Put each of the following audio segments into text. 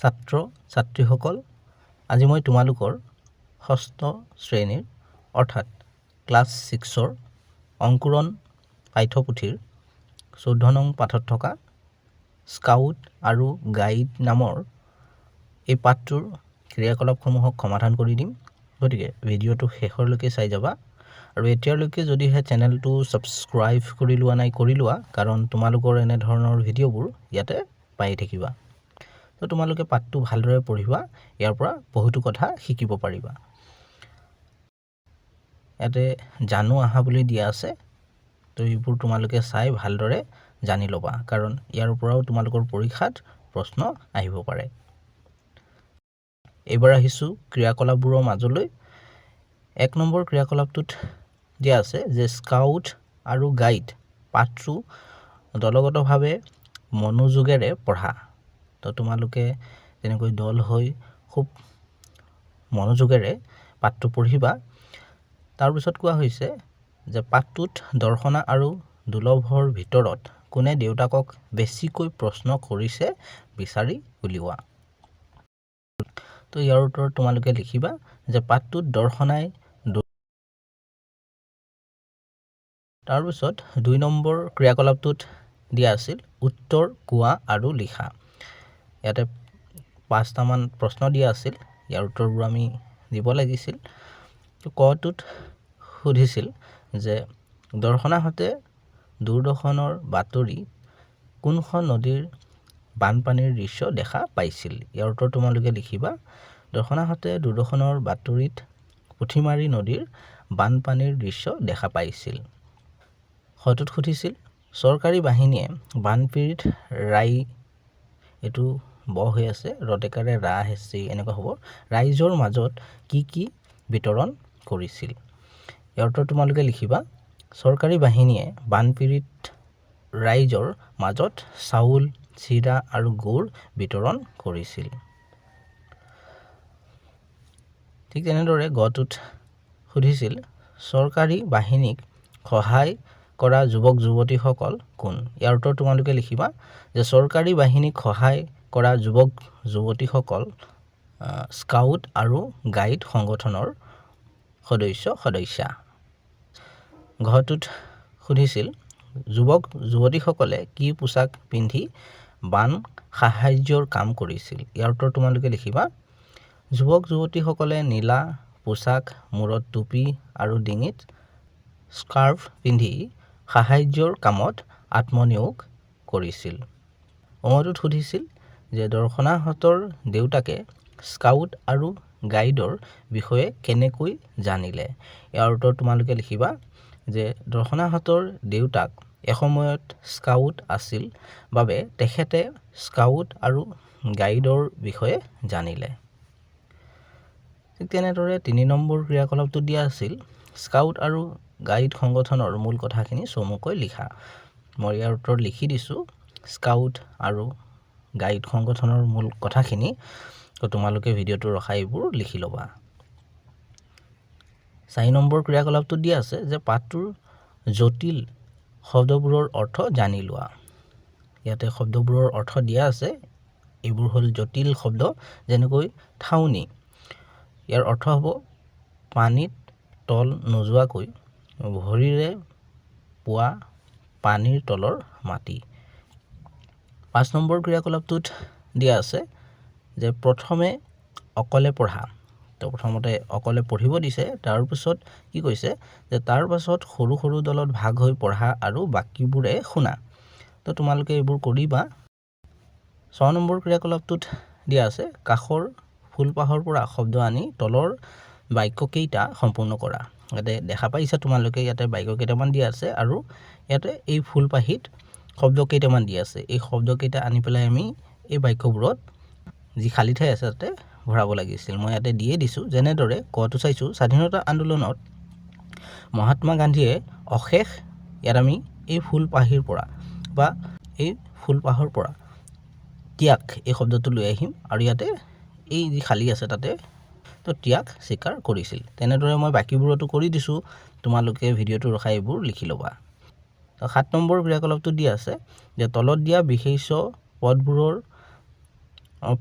ছাত্ৰ ছাত্ৰীসকল আজি মই তোমালোকৰ ষষ্ঠ শ্ৰেণীৰ অৰ্থাৎ ক্লাছ ছিক্সৰ অংকুৰণ পাঠ্যপুথিৰ চৈধ্য নং পাঠত থকা স্কাউট আৰু গাইড নামৰ এই পাঠটোৰ ক্ৰিয়াকলাপসমূহক সমাধান কৰি দিম। গতিকে ভিডিঅ'টো শেষৰলৈকে চাই যাবা। আৰু এতিয়ালৈকে যদিহে চেনেলটো ছাবস্ক্ৰাইব কৰি লোৱা নাই কৰি লোৱা কাৰণ তোমালোকৰ এনেধৰণৰ ভিডিঅ'বোৰ ইয়াতে পাই থাকিবা। তো তোমালোকে পাঠটো ভালদৰে পঢ়িবা, ইয়াৰ পৰা বহুতো কথা শিকিব পাৰিবা। ইয়াতে জানো আহা বুলি দিয়া আছে, তো এইবোৰ তোমালোকে চাই ভালদৰে জানি ল'বা, কাৰণ ইয়াৰ পৰাও তোমালোকৰ পৰীক্ষাত প্ৰশ্ন আহিব পাৰে। এইবাৰ আহিছোঁ ক্ৰিয়াকলাপবোৰৰ মাজলৈ। এক নম্বৰ ক্ৰিয়াকলাপটোত দিয়া আছে যে স্কাউট আৰু গাইড পাঠটো দলগতভাৱে মনোযোগেৰে পঢ়া। তো তোমালোকে তেনেকৈ দল হৈ খুব মনোযোগেৰে পাঠটো পঢ়িবা। তাৰপিছত কোৱা হৈছে যে পাঠটোত দৰ্শনা আৰু দুৰ্লভৰ ভিতৰত কোনে দেউতাকক বেছিকৈ প্ৰশ্ন কৰিছে বিচাৰি উলিওৱা। তো ইয়াৰ উত্তৰত তোমালোকে লিখিবা যে পাঠটোত দৰ্শনাই তাৰপিছত দুই নম্বৰ ক্ৰিয়াকলাপটোত দিয়া আছিল উত্তৰ কোৱা আৰু লিখা। ইয়াতে পাঁচটামান প্ৰশ্ন দিয়া আছিল ইয়াৰ উত্তৰবোৰ আমি দিব লাগিছিল। কটোত সুধিছিল যে দৰ্শনাহঁতে দূৰদৰ্শনৰ বাতৰি কোনখন নদীৰ বানপানীৰ দৃশ্য দেখা পাইছিল? ইয়াৰ উত্তৰ তোমালোকে লিখিবা। দৰ্শনাহঁতে দূৰদৰ্শনৰ বাতৰিত পুঠিমাৰী নদীৰ বানপানীৰ দৃশ্য দেখা পাইছিল। হয়টোত সুধিছিল চৰকাৰী বাহিনীয়ে বানপীড়িত ৰাই এইটো ব হৈ আছে। ৰদেকাৰে ৰা হেচি এনেকুৱা হ'ব। ৰাইজৰ মাজত কি কি বিতৰণ কৰিছিল? ইয়াৰ উত্তৰ তোমালোকে লিখিবা। চৰকাৰী বাহিনীয়ে বানপীড়িত ৰাইজৰ মাজত চাউল, চিৰা আৰু গুড় বিতৰণ কৰিছিল। ঠিক তেনেদৰে গটোত সুধিছিল, চৰকাৰী বাহিনীক সহায় কৰা যুৱক যুৱতীসকল কোন? ইয়াৰ উত্তৰ তোমালোকে লিখিবা যে চৰকাৰী বাহিনীক সহায় কৰা যুৱক যুৱতীসকল স্কাউট আৰু গাইড সংগঠনৰ সদস্য সদস্যা। ঘৰটোত সুধিছিল যুৱক যুৱতীসকলে কি পোচাক পিন্ধি বান সাহাৰ্যৰ কাম কৰিছিল? ইয়াৰ উত্তৰ তোমালোকে লিখিবা। যুৱক যুৱতীসকলে নীলা পোচাক মূৰত টুপি আৰু ডিঙিত স্কাৰ্ফ পিন্ধি সাহাৰ্যৰ কামত আত্মনিয়োগ কৰিছিল। অঙটোত সুধিছিল যে দৰ্শনাহঁতৰ দেউতাকে স্কাউট আৰু গাইডৰ বিষয়ে কেনেকৈ জানিলে। ইয়াৰ উত্তৰ তোমালোকে লিখিবা যে দৰ্শনাহঁতৰ দেউতাক এসময়ত স্কাউট আছিল বাবে তেখেতে স্কাউট আৰু গাইডৰ বিষয়ে জানিলে। ঠিক তেনেদৰে তিনি নম্বৰ ক্ৰিয়াকলাপটো দিয়া আছিল। স্কাউট আৰু গাইড সংগঠনৰ মূল কথাখিনি চমুকৈ লিখা। মই ইয়াৰ উত্তৰ লিখি দিছোঁ। স্কাউট আৰু গাইড সংগঠনৰ মূল কথাখিনি। তোমালোকে ভিডিঅ'টো ৰখাই এইবোৰ লিখি ল'বা। চাৰি নম্বৰ ক্ৰিয়াকলাপটো দিয়া আছে যে পাঠটোৰ জটিল শব্দবোৰৰ অৰ্থ জানি লোৱা। ইয়াতে শব্দবোৰৰ অৰ্থ দিয়া আছে। এইবোৰ হ'ল জটিল শব্দ যেনেকৈ ঠাউনি। ইয়াৰ অৰ্থ হ'ব পানীত তল নোযোৱাকৈ ভৰিৰে পোৱা পানীৰ তলৰ মাটি। পাঁচ নম্বৰ ক্ৰিয়াকলাপটোত দিয়া আছে যে প্ৰথমে অকলে পঢ়া। তো প্ৰথমতে অকলে পঢ়িব দিছে তাৰপিছত কি কৈছে যে তাৰ পাছত সৰু সৰু দলত ভাগ হৈ পঢ়া আৰু বাকীবোৰে শুনা। তো তোমালোকে এইবোৰ কৰিবা। ছয় নম্বৰ ক্ৰিয়াকলাপটোত দিয়া আছে কাষৰ ফুলপাহৰ পৰা শব্দ আনি তলৰ বাক্যকেইটা সম্পূৰ্ণ কৰা। ইয়াতে দেখা পাইছা তোমালোকে ইয়াতে বাক্য কেইটামান দিয়া আছে আৰু ইয়াতে এই ফুলপাহীত শব্দ কেইটামান দিয়া আছে। এই শব্দকেইটা আনি পেলাই আমি এই বাক্যবোৰত যি খালী ঠাই আছে তাতে ভৰাব লাগিছিল। মই ইয়াতে দিয়ে দিছোঁ, যেনেদৰে কটো চাইছোঁ, স্বাধীনতা আন্দোলনত মহাত্মা গান্ধীয়ে অশেষ ইয়াত আমি এই ফুলপাহীৰ পৰা বা এই ফুলপাহৰ পৰা ত্যাগ এই শব্দটো লৈ আহিম আৰু ইয়াতে এই যি খালী আছে তাতে তো ত্যাগ স্বীকাৰ কৰিছিল। তেনেদৰে মই বাকীবোৰতো কৰি দিছোঁ। তোমালোকে ভিডিঅ'টো ৰখাই এইবোৰ লিখি ল'বা। সাত নম্বৰ ক্ৰিয়াকলাপটো দিয়া আছে যে তলত দিয়া বিশেষ পদবোৰৰ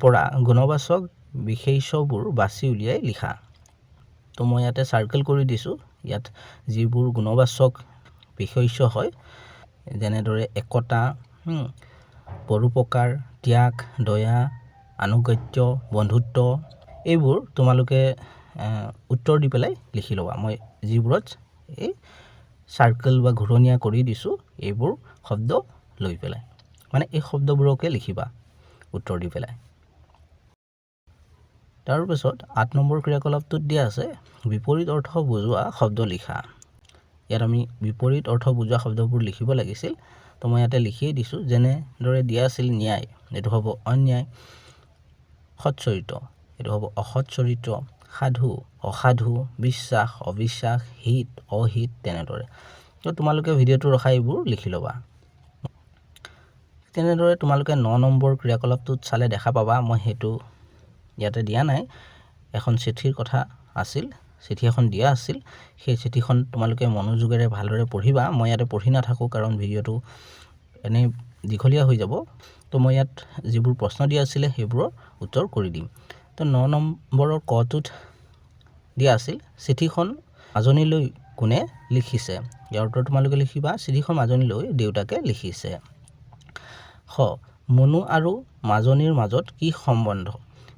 পৰা গুণবাচক বিশেষ্যবোৰ বাছি উলিয়াই লিখা। তো মই ইয়াতে চাৰ্কেল কৰি দিছোঁ। ইয়াত যিবোৰ গুণবাচক বিশেষ্য হয়, যেনেদৰে একতা পৰোপকাৰ, ত্যাগ, দয়া, আনুগত্য, বন্ধুত্ব, এইবোৰ তোমালোকে উত্তৰ দি পেলাই লিখি ল'বা। মই যিবোৰত এই চাৰ্কেল বা ঘূৰণীয়া কৰি দিছোঁ, এইবোৰ শব্দ লৈ পেলাই। মানে এই শব্দবোৰকে লিখিবা, উত্তৰ দি পেলাই। তাৰপিছত আঠ নম্বৰ ক্ৰিয়াকলাপটোত দিয়া আছে, বিপৰীত অৰ্থ বুজোৱা শব্দ লিখা। ইয়াত আমি বিপৰীত অৰ্থ বুজোৱা শব্দবোৰ লিখিব লাগিছিল, তো মই ইয়াতে লিখিয়েই দিছোঁ, যেনেদৰে দিয়া আছিল ন্যায়, এইটো হ'ব অন্যায়, সৎচৰিত্ৰ, এইটো হ'ব অসৎ চৰিত্ৰ। সাধু অসাধু বিশ্বাস অবিশ্বাস হিত অহিত তেনেদৰে। তো তোমালোকে ভিডিঅ'টো ৰখাই এইবোৰ লিখি ল'বা। তেনেদৰে তোমালোকে ন নম্বৰ ক্ৰিয়াকলাপটোত চালে দেখা পাবা মই সেইটো ইয়াতে দিয়া নাই। এখন চিঠিৰ কথা আছিল চিঠি এখন দিয়া আছিল। সেই চিঠিখন তোমালোকে মনোযোগেৰে ভালদৰে পঢ়িবা। মই ইয়াতে পঢ়ি নাথাকোঁ কাৰণ ভিডিঅ'টো এনেই দীঘলীয়া হৈ যাব। তো মই ইয়াত যিবোৰ প্ৰশ্ন দিয়া আছিলে সেইবোৰৰ উত্তৰ কৰি দিম। তো ন নম্বৰৰ কটোত দিয়া আছিল, চিঠিখন মাজনীলৈ কোনে লিখিছে? ইয়াৰ উত্তৰ তোমালোকে লিখিবা, চিঠিখন মাজনীলৈ দেউতাকে লিখিছে। স মুনু আৰু মাজনীৰ মাজত কি সম্বন্ধ?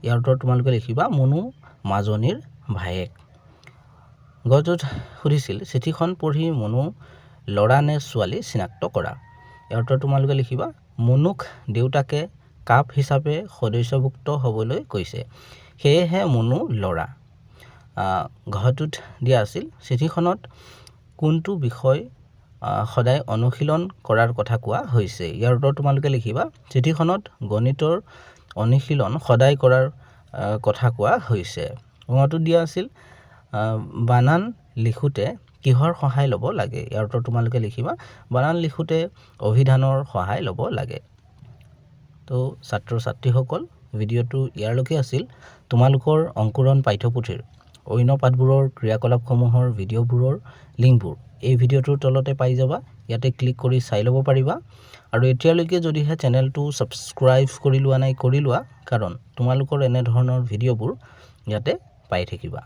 ইয়াৰ উত্তৰ তোমালোকে লিখিবা, মুনু, মাজনীৰ ভায়েক। গটোত সুধিছিল, চিঠিখন পঢ়ি মুনু ল'ৰা নে ছোৱালী চিনাক্ত কৰা? ইয়াৰ উত্তৰ তোমালোকে লিখিবা, মুনুক দেউতাকে কাপ হিচাপে সদস্যভুক্ত হ'বলৈ কৈছে। সেয়েহে মুনু ল'ৰা। আহ, ঘৰটোত দিয়া আছিল চিঠিখনত কোনটো বিষয় সদায় অনুশীলন কৰাৰ কথা কোৱা হৈছে। ইয়াৰ উত্তৰ তোমালোকে লিখিবা। চিঠিখনত গণিতৰ অনুশীলন সদায় কৰাৰ কথা কোৱা হৈছে। ৰঙাটোত দিয়া আছিল বানান লিখোঁতে কিহৰ সহায় ল'ব লাগে? ইয়াৰ উত্তৰ তোমালোকে লিখিবা। বানান লিখোঁতে অভিধানৰ সহায় ল'ব লাগে। তো ছাত্ৰ ছাত্ৰীসকল ভিডিঅ'টো ইয়াৰলৈকে আছিল। তোমালোকৰ অংকুৰণ পাঠ্যপুথিৰ অন্য পাঠবোৰৰ ক্ৰিয়াকলাপসমূহৰ ভিডিঅ'বোৰৰ লিংকবোৰ এই ভিডিঅ'টোৰ তলতে পাই যাবা। ইয়াতে ক্লিক কৰি চাই ল'ব পাৰিবা। আৰু এতিয়ালৈকে যদিহে চেনেলটো ছাবস্ক্ৰাইব কৰি লোৱা নাই, কৰি লোৱা, কাৰণ তোমালোকৰ এনেধৰণৰ ভিডিঅ'বোৰ ইয়াতে পাই থাকিবা।